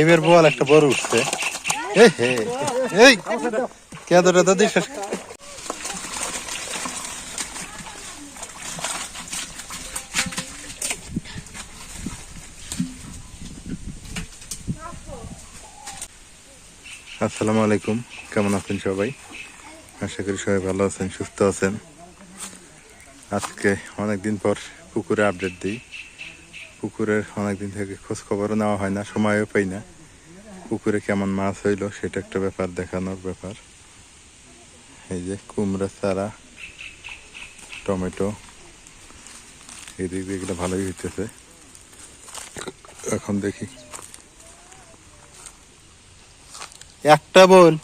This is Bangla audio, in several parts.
এবার বল একটা বড় উঠছে। এই এই তো আসসালামু আলাইকুম। কেমন আছেন সবাই? আশা করি সবাই ভালো আছেন, সুস্থ আছেন। আজকে অনেক দিন পর পুকুরে আপডেট দিই। পুকুরের অনেকদিন থেকে খোঁজ খবরও নেওয়া হয় না, সময়ও পাই না। পুকুরে কেমন মাছ হইল সেটা একটা ব্যাপার, দেখানোর ব্যাপার। এই যে কুমড়া, চারা, টমেটো, এদিক দিয়ে এগুলো ভালোই হইতেছে। এখন দেখি। একটা বল।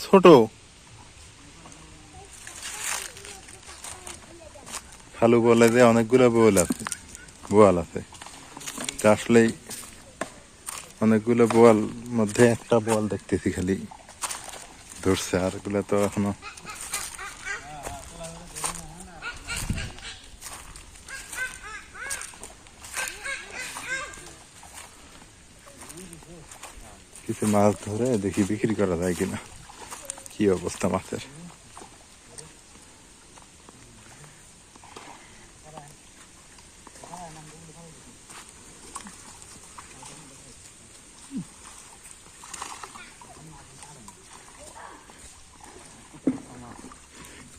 ছোট। খালু বলে যে অনেকগুলো বোয়াল আছে বোয়াল আছে। তা আসলেই অনেকগুলো বোয়াল মধ্যে একটা বোয়াল দেখতেছি খালি। ধরছে আরগুলো তো এখনও। কিছু মাছ ধরে দেখি বিক্রি করা যায় কিনা। কি অবস্থা মাছের?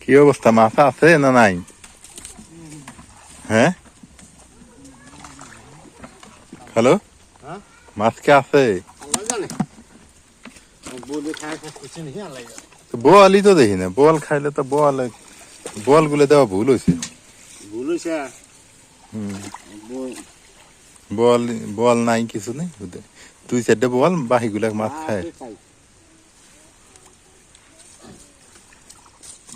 কি অবস্থা? মাছ আছে না নাই? হ্যাঁ? হ্যালো? হ্যাঁ? মাছ কে আছে জানে। তো দেখি না। বোয়াল খাইলে তো বোয়াল বোয়ালগুলো দেওয়া ভুল হয়েছে ভুল হয়েছে বোয়াল বোয়াল নাই কিছু নেই? দুই চারটে বোয়াল বাকি গুলা মাছ খায়।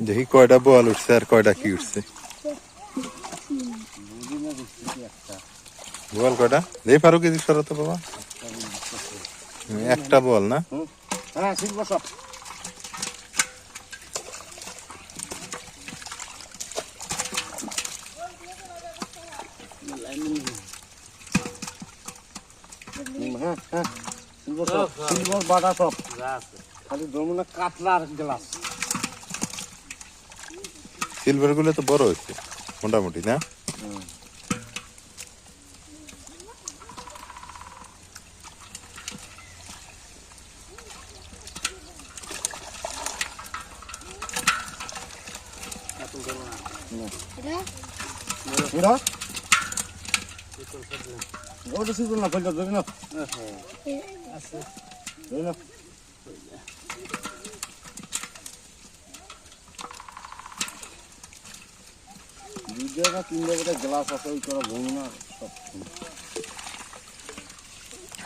দেখি কয়টা বল উঠছে আর কয়টা কি উঠছে। কি। বোয়াল কয়টা দেখি পারো সরো তো বাবা। একটা বল না? হ্যাঁ বসো হ্যাঁ হ্যাঁ সিলভার সব সিলভার বাটা সব। খালি ধরবো না কাতলা আর গ্লাস। সিলভারগুলো তো বড় হচ্ছে মোটামুটি না? এরা ওটা সিজন না ফেলতে না তিনটা বোধহয় গ্লাস আছে ওই করা ঘুম না সব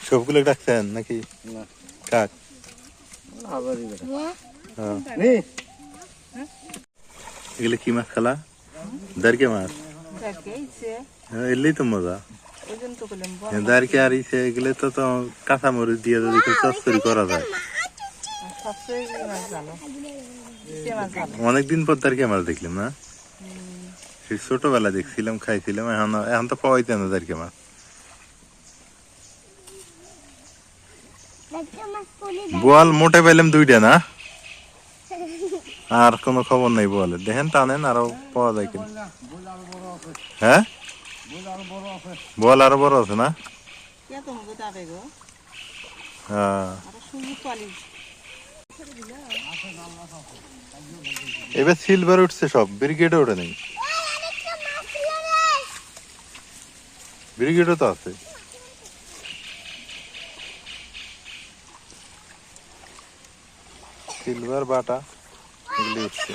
সবগুলো ডাকছেন নাকি না কাক আবার এটা হ্যাঁ নেই এগুলো কি মাছ খালা দারকে মাছ হ্যাঁ, এলেই তো মজা দারকে আর ইসে এগুলো তো তো কাঁচা মরিচ দিয়ে যদি করা যায়? অনেকদিন পর দারকে মাছ দেখলাম না। সেই ছোটবেলা দেখছিলাম, খাইছিলাম, এখন এখন তো পাওয়াইতে না দারকে মাছ বোয়াল মোটে পেলাম দুইটা না? আর কোনো খবর নাই বোয়ালের। দেখেন, টানেন, আরও পাওয়া যায় কিনা। হ্যাঁ? বল আরও বড় আছে না? হ্যাঁ। এবার সিলভার উঠছে সব ব্রিগেড ওঠে নেই। ব্রিগেডও তো আছে। সিলভার বাটা। এগুলি উঠছে।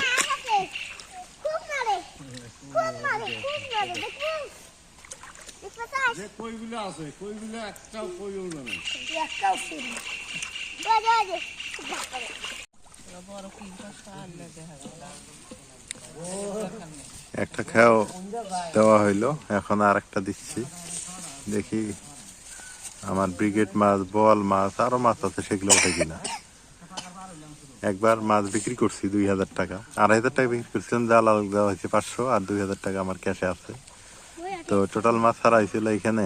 যে কইগুলো আছে কইগুলো একটাও কই না। একটাও একটা খেয়াও দেওয়া হইল এখন আর একটা দিচ্ছি। দেখি আমার ব্রিগেড মাছ বল মাছ আরও মাছ আছে সেগুলো ওঠে কিনা। একবার মাছ বিক্রি করছি দুই হাজার টাকা। আড়াই হাজার টাকা বিক্রি করছিলাম জাল আলু দেওয়া হয়েছে পাঁচশো আর দুই হাজার টাকা আমার ক্যাশে আছে। তো টোটাল মাছ হয়েছিল এখানে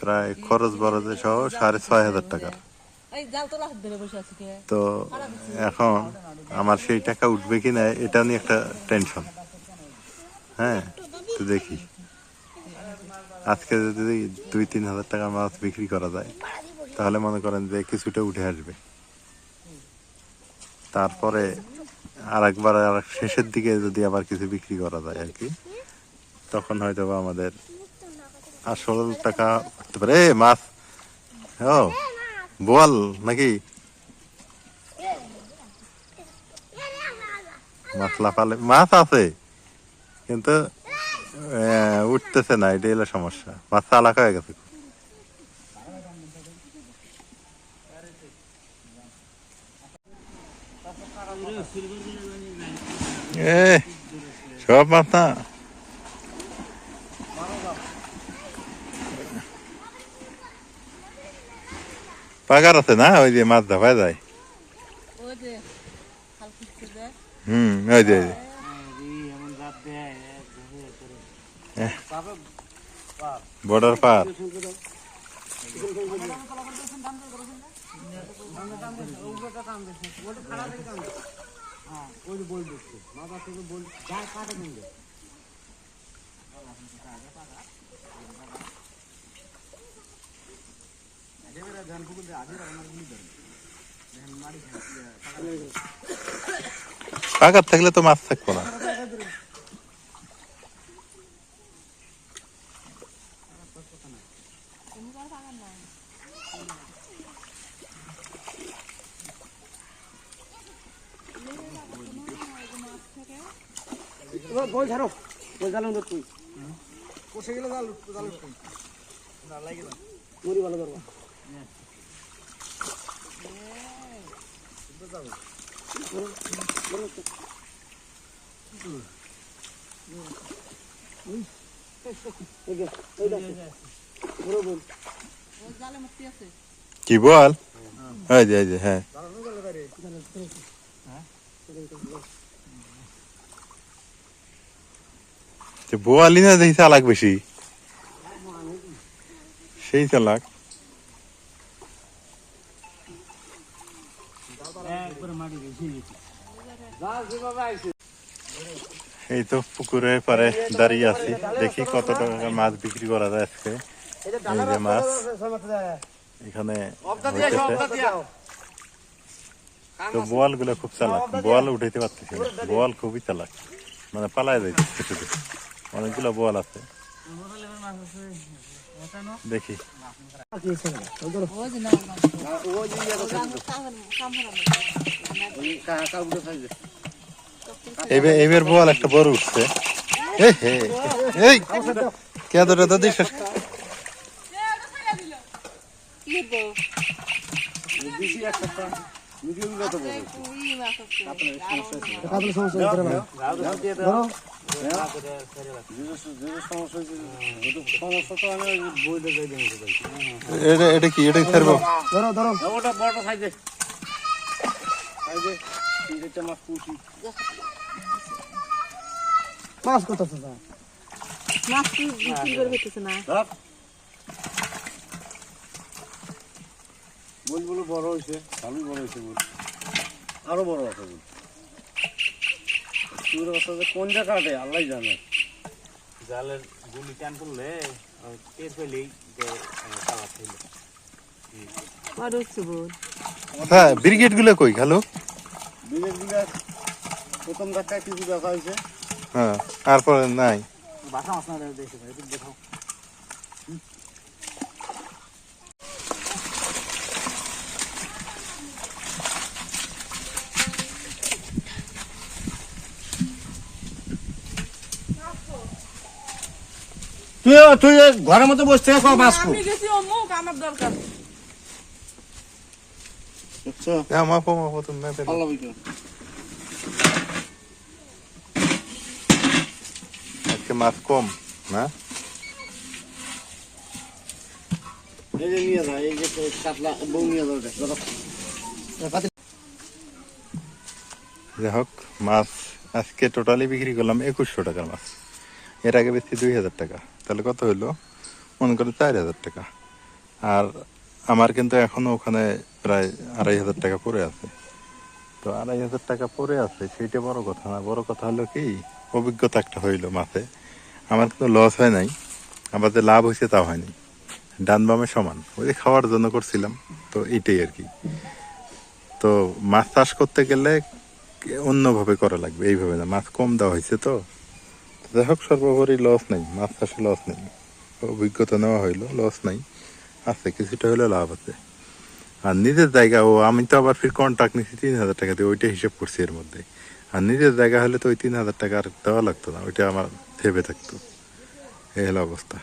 প্রায় খরচ বরচে সহ সাড়ে ছয় হাজার টাকার। তো এখন আমার সেই টাকা উঠবে কি না এটা নিয়ে একটা টেনশন হ্যাঁ তো দেখি। আজকে যদি দুই তিন হাজার টাকা মাছ বিক্রি করা যায় তাহলে মনে করেন যে কিছুটা উঠে আসবে। তারপরে আর একবার আর শেষের দিকে যদি আবার কিছু বিক্রি করা যায় আর কি। তখন হয়তো আমাদের আসল টাকা উঠতে পারে। মাছ। ও বল নাকি? মাছ লাফালে মাছ আছে, কিন্তু উঠতেছে না এটা হলো সমস্যা। মাছ চালাক হয়ে গেছে। সব মাছ পাগার আছে না ওই যে মাছ ধাপায় যায় হুম ওই যে বর্ডার পার ওই কিন্তু পাগার থাকলে তো মাছ থাকব না। বই ছাড়ো বই ছাড়ো না তুই। মুড়ি ভালো করব জালে কি বল? ওই যে ওই যে হ্যাঁ। তো বোয়ালি না দেখি চালাক বেশি? সেই চালাক। এই তো পুকুরের পারে দাঁড়িয়ে আছি। দেখি কত টাকা মাছ বিক্রি করা যায় আজকে। মাছ, এখানে তো বোয়ালগুলো খুব চালাক। বোয়াল উঠাইতে পারতেছি বোয়াল খুবই চালাক। মানে পালায় ছোট অনেকগুলো বোয়াল আছে। দেখি এইবার বোয়াল একটা বড় উঠছে এই কে বড় কুই মাছ সমস্যা সমস্যা হয়েছে আমি বইলে যাই দেবো এটা এটা কি? এটা ছাড়বো ধরো ধরো। ওটা বড় সাইজে। সাইজে তিনটে মাছ পুষি মাছ কত আছে? মাছ কি বিক্রি করে হইতেছে না? ধর। বলগুলো বড় হয়েছে ভালোই বড় হয়েছে বল। আরও বড় আছে বল। চুর অবস্থা কোন জায়গাতে? আল্লাহ জানে। জালের গুলি টান করলে টের পেলেই ছিল। হ্যাঁ ব্রিগেডগুলো কই খালো? ব্রিগেডগুলো প্রথম ধাক্কায় কিছু দেখা হয়েছে। হ্যাঁ তারপরে নাই। বাসা মাছ না দেখে। তুই তুই ঘরের মধ্যে বসে থেকে কর মাছ খুব আমি গেছি অমুক আমার দরকার। হ্যাঁ মাপো মাপো তুমি আজকে মাছ কম না? এই যে নিয়ে যা এই যে কাতলা বউ নিয়ে যাও যাই হোক মাছ আজকে টোটালি বিক্রি করলাম একুশশো টাকার মাছ। এর আগে বেশি দুই হাজার টাকা। তাহলে কত হইল? মনে করেন চার হাজার টাকা। আর আমার কিন্তু এখনও ওখানে প্রায় আড়াই হাজার টাকা পড়ে আছে। তো আড়াই হাজার টাকা পড়ে আছে, সেইটা বড় কথা না। বড় কথা হলো কি, অভিজ্ঞতা একটা হইল মাছে আমার কিন্তু লস হয় নাই আমার যে লাভ হয়েছে তা হয়নি। ডান বামে সমান, ওই যে খাওয়ার জন্য করছিলাম, তো এইটাই আর কি। তো মাছ চাষ করতে গেলে অন্যভাবে করা লাগবে, এইভাবে না। মাছ কম দেওয়া হয়েছে তো। যাই হোক সর্বোপরি লস নেই, মাছ চাষে লস নেই। অভিজ্ঞতা নেওয়া হইল লস নাই। আছে, কিছুটা হলে লাভ আছে। আর নিজের জায়গা, ও আমি তো আবার ফির কন্ট্রাক্ট নিচ্ছি তিন হাজার টাকা দিয়ে ওইটা হিসেব করছি এর মধ্যে। আর নিজের জায়গা হলে তো ওই তিন হাজার টাকা আর দেওয়া লাগতো না, ওইটা আমার ভেবে থাকতো। এই হলো অবস্থা।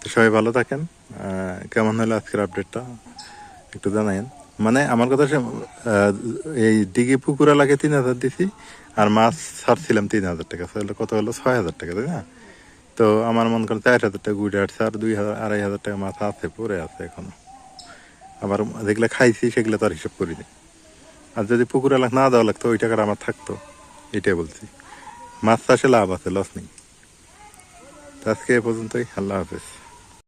তো সবাই ভালো থাকেন। কেমন হলো আজকের আপডেটটা একটু জানাইন মানে আমার কথা এই দিঘি পুকুর এলাকায় তিন হাজার দিছি, আর মাছ ছাড়ছিলাম তিন হাজার টাকা। তাহলে কত হলো? ছয় হাজার টাকা, তাই না? তো আমার মন করে চার হাজার টাকা গুড়ে আসছে আর দুই হাজার, আড়াই হাজার টাকা মাছ আছে পরে আছে এখনও। আবার যেগুলো খাইছি সেগুলো তো আর হিসাব করি নি। আর যদি পুকুর এলাকা না দেওয়া লাগতো, ওই টাকাটা আমার থাকতো, এটাই বলছি। মাছ চাষে লাভ আছে, লস নেই। আজকে এ পর্যন্তই, আল্লাহ হাফেজ।